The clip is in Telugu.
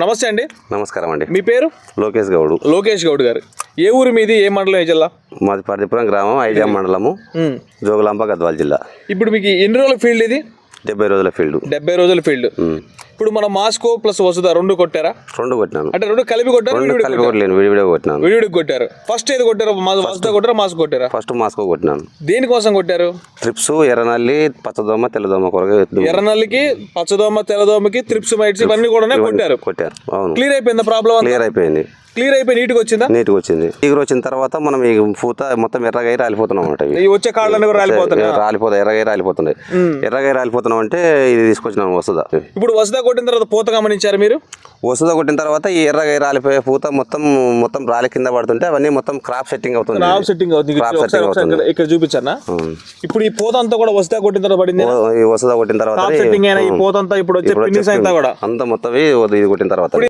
నమస్తే అండి. నమస్కారం అండి. మీ పేరు? లోకేష్ గౌడు. లోకేష్ గౌడ్ గారు. ఏ ఊరు మీది? ఏ మండలం? ఏ జిల్లా? మాది పర్దిపురం గ్రామం ఐజా మండలము. జోగులాంబ గద్వాల జిల్లా. ఇప్పుడు మీకు ఎన్ని రోజుల ఫీల్డ్ ఇది? డెబ్బై రోజుల ఫీల్డ్. డెబ్బై రోజుల ఫీల్డ్. ఇప్పుడు మన మాస్కో ప్లస్ వసుదా రెండు కొట్టారా? రెండు కొట్టినాను. అంటే రెండు కలిపి కొట్టారు? రెండు విడివిడి కలిపి కొట్టలేను విడివిడిగా కొట్టినాను. విడివిడికి కొట్టారు. ఫస్ట్ ఏది కొట్టారు? వసుదా కొట్టారా? మాస్క్ కొట్టారా? ఫస్ట్ మాస్కో కొట్టినాను. దేనికోసం కొట్టారు? ట్రిప్స్ ఎర్రనల్లి పచ్చదోమ తెల్లదోమ కొరగా ఎర్రనల్లికి పచ్చదోమ తెల్లదోమకి త్రిప్స్ మైట్స్ ఇవన్నీ కూడా కొట్టారు. కొట్టాను అవును. క్లియర్ అయిపోయిందా ప్రాబ్లం క్లియర్ అయిపోయింది. క్లియర్ అయిపోయి నీట్గా వచ్చిందా? నీట్గా వచ్చింది. ఎగురు వచ్చిన తర్వాత మనం ఈ పూత మొత్తం ఎర్రగా రాలిపోతున్నాం. ఈ వచ్చే కాళ్ళని కూడా రాలిపోతున్నాయి? రాలిపోతాయి ఎర్రగా రాలిపోతున్నాయి. ఎర్రగా రాలిపోతున్నాం అంటే ఇది తీసుకొచ్చినాం వస్తుందా ఇప్పుడు వసుదా కొట్టిన తర్వాత పూత గమనించారు మీరు? వస్తుందా కొట్టిన తర్వాత ఈ ఎర్రగా రాలిపోయే పూత మొత్తం మొత్తం రాలి కింద పడుతుంటే అవన్నీ మొత్తం క్రాప్ సెట్టింగ్ అవుతుంది. రావ్ సెట్టింగ్ అవుతుంది. ఒకసారి setting ఒకసారి ఇక్కడ- అవును. ఇప్పుడు ఈ పూత అంతా కూడా వసుదా కొట్టిన తర్వాత పడింది వసద కొట్టిన తర్వాత సెట్టింగ్ అయినా ఈ పూత అంతా ఇప్పుడు వచ్చే ఇప్పుడు ఫినిష్ వచ్చే అంతా కూడా. అంతా మొత్తం ఇది కొట్టిన తర్వాత.